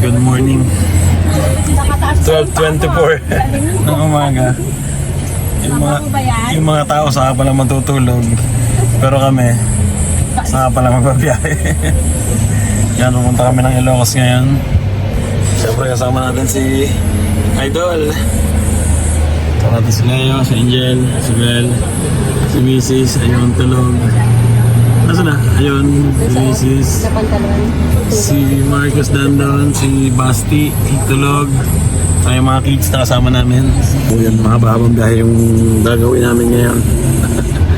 good morning. 12.24 ng umaga. Yung mga, yung mga tao saka pala matutulog. Pero kami, saka pala magbabiyahe. Yan, pumunta kami ng Ilocos ngayon. Siyempre kasama natin si Idol. Kasama natin si Leo, si Angel, si Bel, si Mrs. Ayun, tulog. Nasaan na? Ayun, si Mrs. Si Marcus Dandon, si Basti, tulog. Saka yung mga kids na kasama namin. So yan, mahaba-habang biyahe yung gagawin namin ngayon.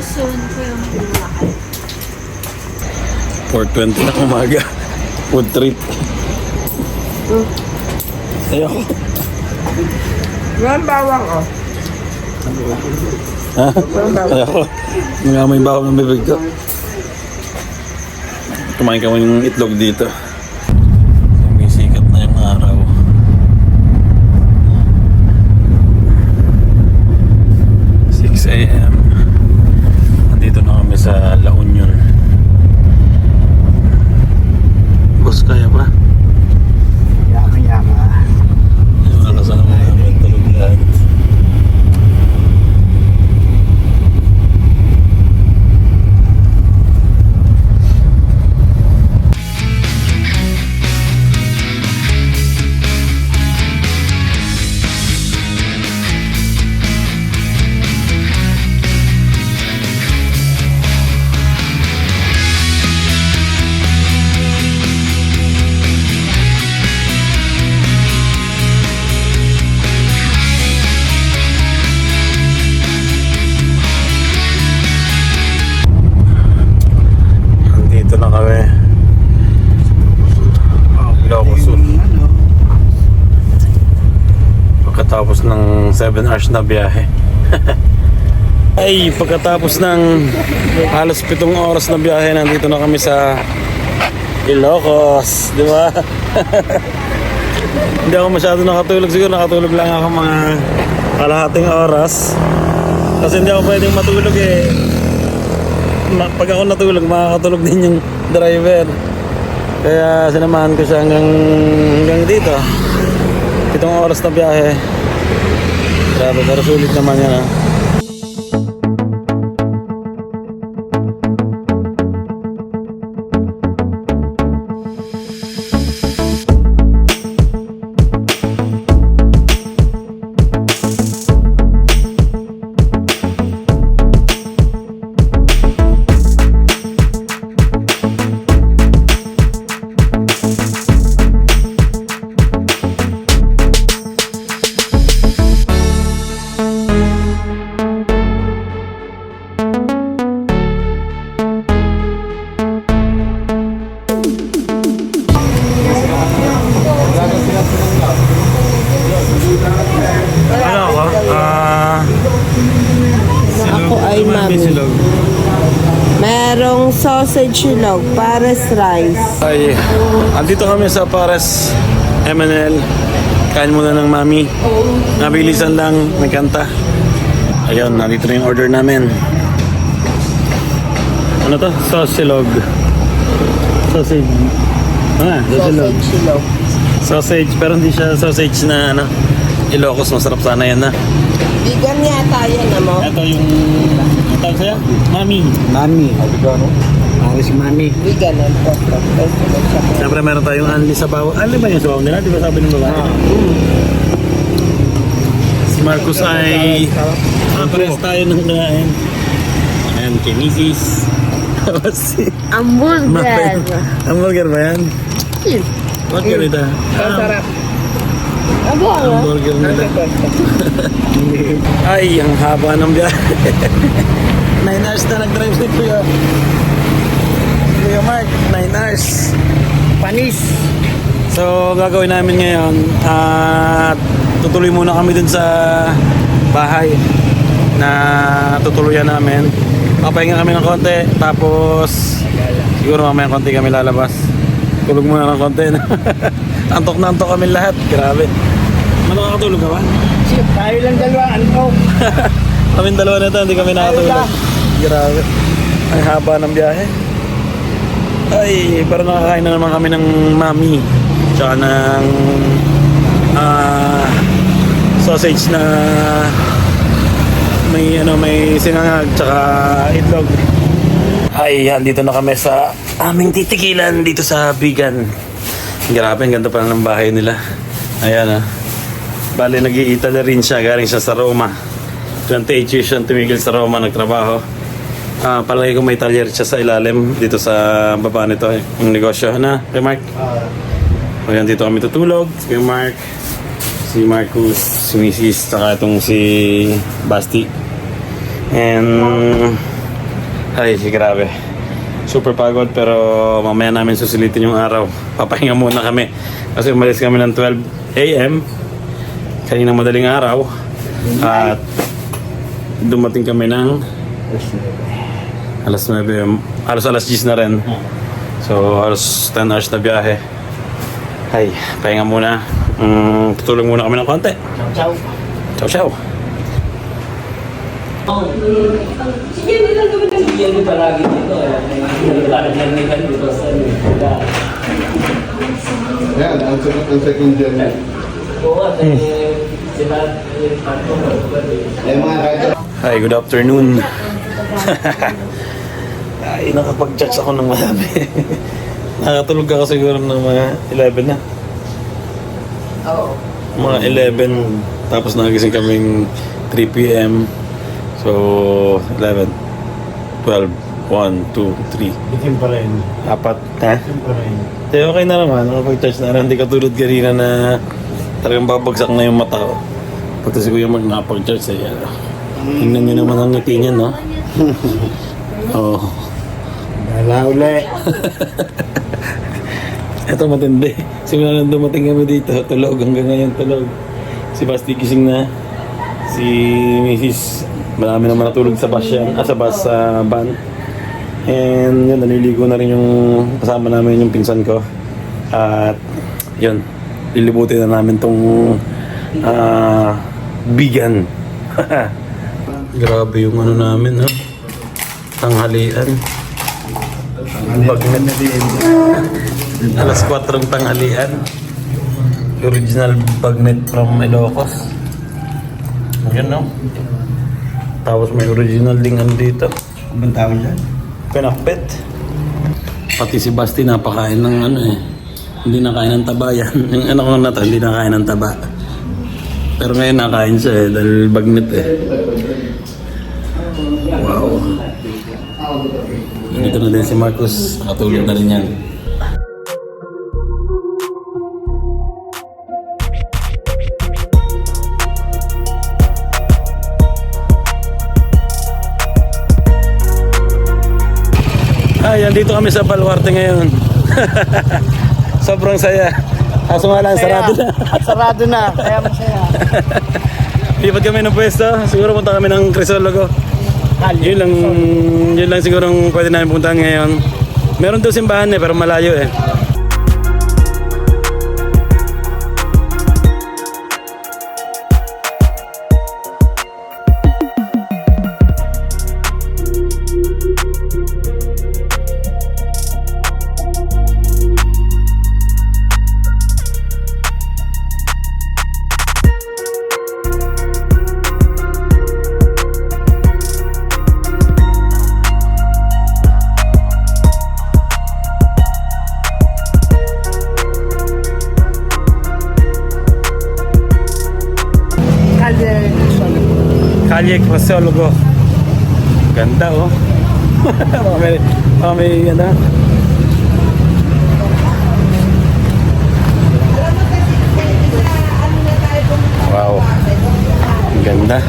soon ko yung 4.20 na umaga. Food trip. Ayoko. Yan bawang oh. Ha? Ayoko. Nga may bawang ng bibig ko. Kumain kami ng itlog dito. 7 hours na biyahe. Ay, pagkatapos ng halos 7 oras na biyahe, nandito na kami sa Ilocos, di ba? Hindi ako masyado nakatulog siguro, nakatulog lang ako mga kalahating oras. Kasi hindi ako pwedeng matulog eh pag ako natulog, makakatulog din yung driver. Kaya sinamahan ko siya hanggang, hanggang dito. Pitong oras na biyahe. Grabe, pero sulit naman yan ah. Sausage log, pares rice. Ay, andito kami sa Pares MNL. Kain muna ng mami. Nabilisan lang, may kanta. Ayun, nandito na yung order namin. Ano to? Sausilog. Sausage. Ah, sausilog. Sausage log. Sausage, pero hindi siya sausage na ano. Ilocos, masarap sana yan na. Vegan yata yan, ano? Ito yung... Ang tawag sa'yo? Mami. Mami. Paris Mami. Vegan ang photo. Siyempre meron tayong anli sa bawa. Anli ba yung sa bawa nila? Di ba sabi ng babae? Si Marcos ay... Ah, parehas tayo ng kinain. Ayan, kay Mrs. Si... Hamburger. Hamburger ba yan? Ba't ganito? Masarap. Abo? Hamburger nila. Ay, ang haba ng biyahe. Nine hours na nag-drive si Kuya. Kuya Mark, nine hours. Panis. So, gagawin namin ngayon, at tutuloy muna kami dun sa bahay na tutuluyan namin. Papahinga kami ng konti, tapos siguro mamaya konti kami lalabas. Tulog muna ng konti. antok na antok kami lahat. Grabe. Ano nakakatulog ka ba? Tayo lang dalawa, ano? Kami dalawa na ito, hindi kami nakatulog. Grabe. Ang haba ng biyahe. Ay, pero nakakain na naman kami ng mami. Tsaka ng ah, sausage na may ano may sinangag tsaka itlog. Ay, andito na kami sa aming titikilan dito sa Bigan. Grabe, ang ganda pala ng bahay nila. Ayan ah. Bale, nag-i-Italy rin siya. Galing siya sa Roma. 28 years siyang tumigil sa Roma nagtrabaho. Ah, palagi ko may talyer siya sa ilalim dito sa baba nito eh. Yung negosyo na, kay Mark. O yan, dito kami tutulog. Kuya Mark, si Marcus, si Mrs. Saka itong si Basti. And, ay, grabe. Super pagod pero mamaya namin susulitin yung araw. Papahinga muna kami. Kasi umalis kami ng 12 a.m. Kanina madaling araw. At dumating kami ng alas 9 am- halos alas 10 na rin so halos 10 hours na biyahe ay pahinga muna mm, tutulog muna kami ng konti Ciao. ciao ciao Yan, ang sagot ng second gen. Eh, mga kahit Hi, good afternoon. Ay, nakapag-chat ako ng marami. Nakatulog ako siguro ng mga 11 na. Oo. Mga 11. Tapos nagising kaming 3 p.m. So, 11, 12, 1, 2, 3. Bitin pa rin. Apat. Ha? Bitin pa rin. Di, okay na naman. Nakapag-charge na rin. Hindi katulad kanina na talagang babagsak na yung mata ko. Pati si Kuya Mark nakapag-charge. Eh. ano. Tingnan nyo naman ang ngiti niya, no? Oo. oh. Dala uli. Ito matindi. Simula nang dumating kami dito, tulog hanggang ngayon tulog. Si Basti gising na. Si Mrs. Marami naman natulog sa bus yan. Ah, sa bus sa van. And yun, naliligo na rin yung kasama namin yung pinsan ko. At yun, lilibutin na namin tong ah, bigan. Grabe yung ano namin, no? Tanghalian. Bagnet din. Alas 4 ng tanghalian. Original bagnet from Ilocos. Yun, no? Tapos may original ding ano dito. Ang tawag dyan? Pinakbet. Pati si Basti napakain ng ano eh. Hindi nakain ng taba yan. Yung ano ko na to, hindi nakain ng taba. Pero ngayon nakain siya eh, dahil bagnet eh. Dito na din si Marcus. Nakatulog na rin yan. Ay, andito kami sa Baluarte ngayon. Sobrang saya. Kaso nga lang, sarado na. Sarado na, kaya masaya. Lipat kami ng pwesto. Siguro punta kami ng Crisologo. Yun lang, yun lang siguro pwede namin puntahan ngayon. Meron daw simbahan eh, pero malayo eh. Sol ko. Ganda oh. oh may, oh, may ano. Wow. Ganda.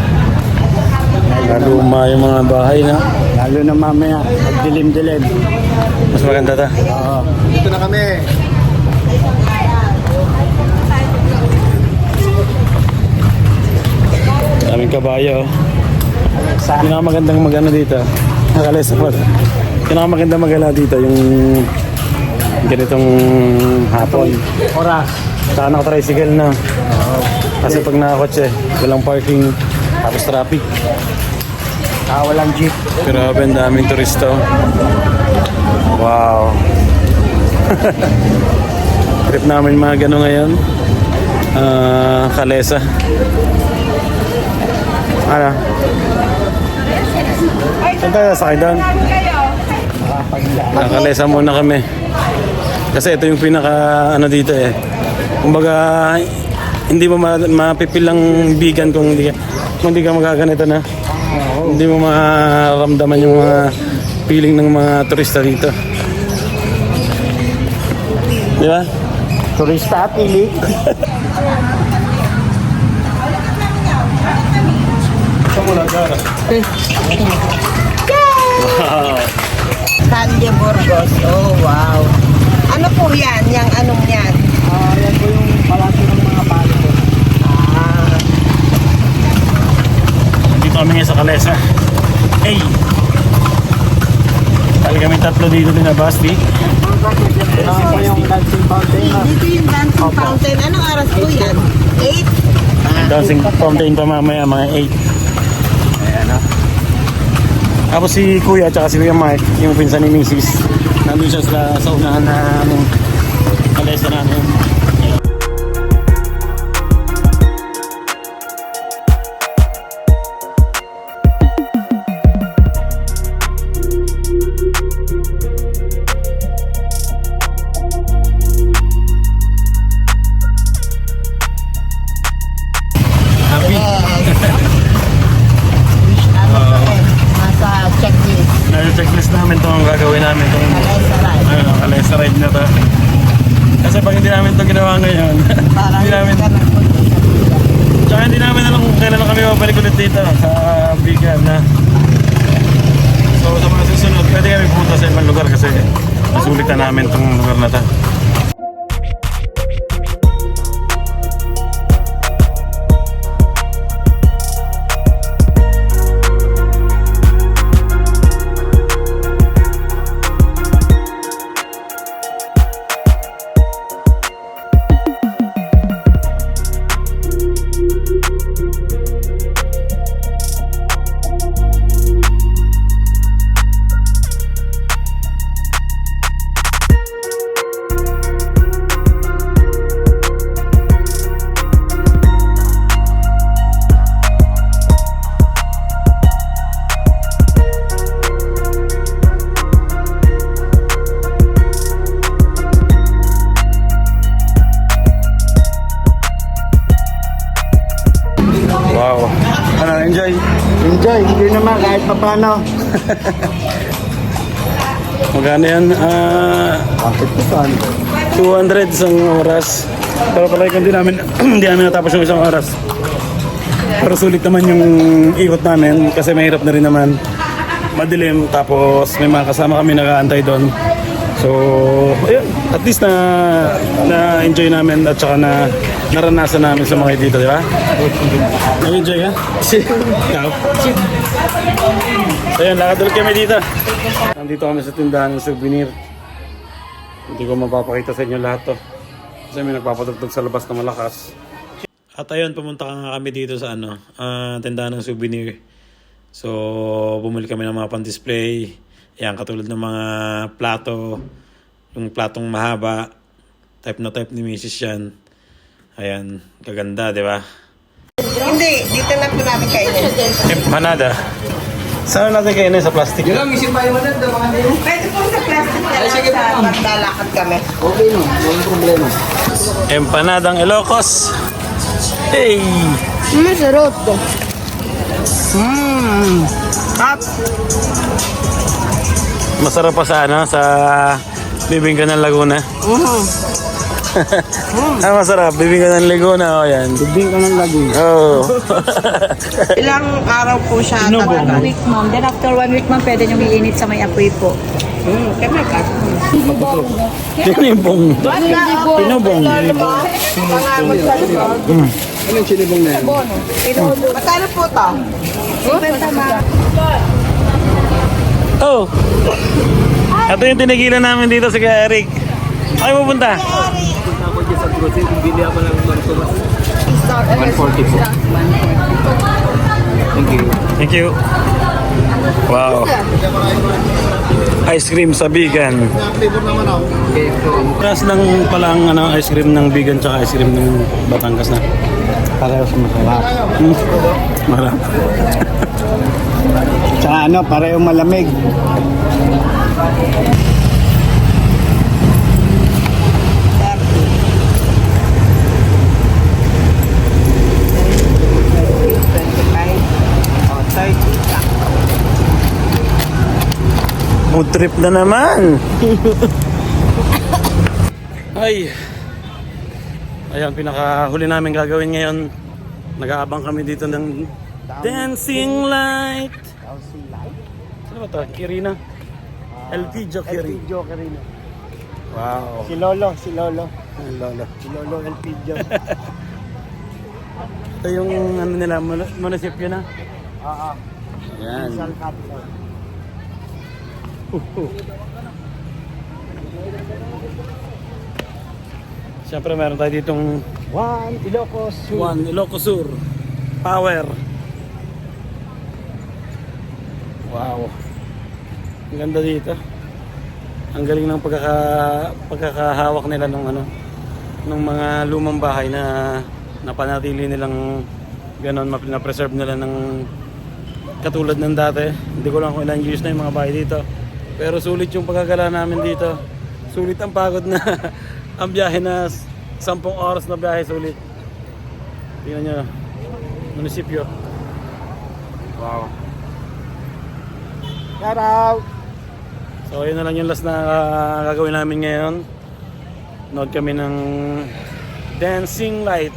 Naluma yung mga bahay na. Lalo na mamaya, dilim-dilim. Mas maganda ta? Oo. Dito na kami. Daming kabayo. Oh. Pinakamagandang magana dito. Nakalesa pa. Pinakamagandang magala dito yung ganitong hapon. Oras. Saka naka-tricycle na. Kasi pag nakakotse, walang parking, tapos traffic. Ah, walang jeep. Grabe, ang daming turista. Wow. Trip namin mga gano ngayon. Ah, Kalesa. Ano? Saan tayo sakay doon? Ah, Kalesa muna kami. Kasi ito yung pinaka ano dito eh. Kumbaga hindi mo ma mapipil ang bigan kung hindi ka, kung hindi ka magaganito na. Hindi mo maramdaman yung mga feeling ng mga turista dito. Di ba? Turista at ili. Candy Burgos. Oh, wow. Ano po yan? Yang anong yan? Ah, yan po yung palasyo ng mga palo. Ah, Dito kami ngayon sa Kalesa. Hey! Tali kami tatlo dito din na Basti. Yan po yung dancing fountain. ah. dito yung dancing fountain. Anong oras po yan? 8? Dancing fountain pa mamaya mga 8. Tapos si Kuya at si Kuya Mike, yung pinsan ni Mrs. Nandun siya sa, sa unahan na ano, Kalesa namin. Dito sa Bigan na. So sa mga susunod, pwede kami pumunta sa ibang lugar kasi nasulit na namin itong lugar na to. Papano. Magkano yan? Ah, Bakit po saan? 200 isang oras. Pero pala hindi namin, hindi namin natapos yung isang oras. Pero sulit naman yung ikot namin kasi mahirap na rin naman. Madilim tapos may mga kasama kami nag-aantay doon. So, ayun, at least na na enjoy namin at saka na naranasan namin sa mga dito, di ba? Nag-enjoy ka? Ikaw? So, ayun, lakad ulit kami dito. Nandito kami sa tindahan ng souvenir. Hindi ko mapapakita sa inyo lahat to. Kasi may nagpapatugtog sa labas na malakas. At ayun, pumunta ka nga kami dito sa ano, ah, tindahan ng souvenir. So, bumili kami ng mga pan-display. Yan, katulad ng mga plato. Yung platong mahaba. Type na type ni Mrs. yan. Ayan, kaganda, di ba? Hindi, dito na po namin kainin. Empanada. Saan natin kainin sa plastic? Pwede po sa plastic na lang sa maglalakad kami. Okay no, walang problema. Empanadang Ilocos. Hey! Masarap to. Mmm. Hot. Masarap pa sa ano, sa bibingka ng Laguna. Mhm. ah, masarap. Bibingka ng Laguna. O, yan. Tubing ka ng lagi. Oh. Ilang araw po siya talaga. One week, ma'am. Then after one week, ma'am, pwede nyo iinit sa may apoy po. Hmm, kami ka. Tinibong. Hindi po. Tinubong. Pangamot sa loob. Anong sinibong na yan? Magkano po to? Oh! Ito yung tinigilan namin dito si Kuya Eric. Ay, pupunta. Thank you. Wow. Ice cream sa vegan. Plus lang pala ang ano, ice cream ng vegan tsaka ice cream ng Batangas na. Parehas masarap. Mm. Marap. Tsaka ano, parehong malamig. Food trip na naman. Ay. Ayan, pinakahuli namin gagawin ngayon. Nag-aabang kami dito ng Dancing Light. Ano ba to? Kirina? Elpidio Kiri. Joker rin. Wow. Si Lolo, si Lolo. Ang lolo. Si Lolo Elpidio. Ito yung ano nila, mun- munisipyo na. Oo. Ayan. Isang capital. Siyempre meron tayo ditong One, Ilocos. Sur. One Ilocos Sur Power. Wow. Ang ganda dito. Ang galing ng pagkaka, pagkakahawak nila ng ano ng mga lumang bahay na napanatili nilang ganon na-preserve nila ng katulad ng dati. Hindi ko lang kung ilang years na yung mga bahay dito. Pero sulit yung pagkagala namin dito. Sulit ang pagod na ang biyahe na 10 oras na biyahe sulit. Tingnan nyo. Munisipyo. Wow. Shout out. So yun na lang yung last na ah, gagawin namin ngayon. Nood kami ng Dancing Light.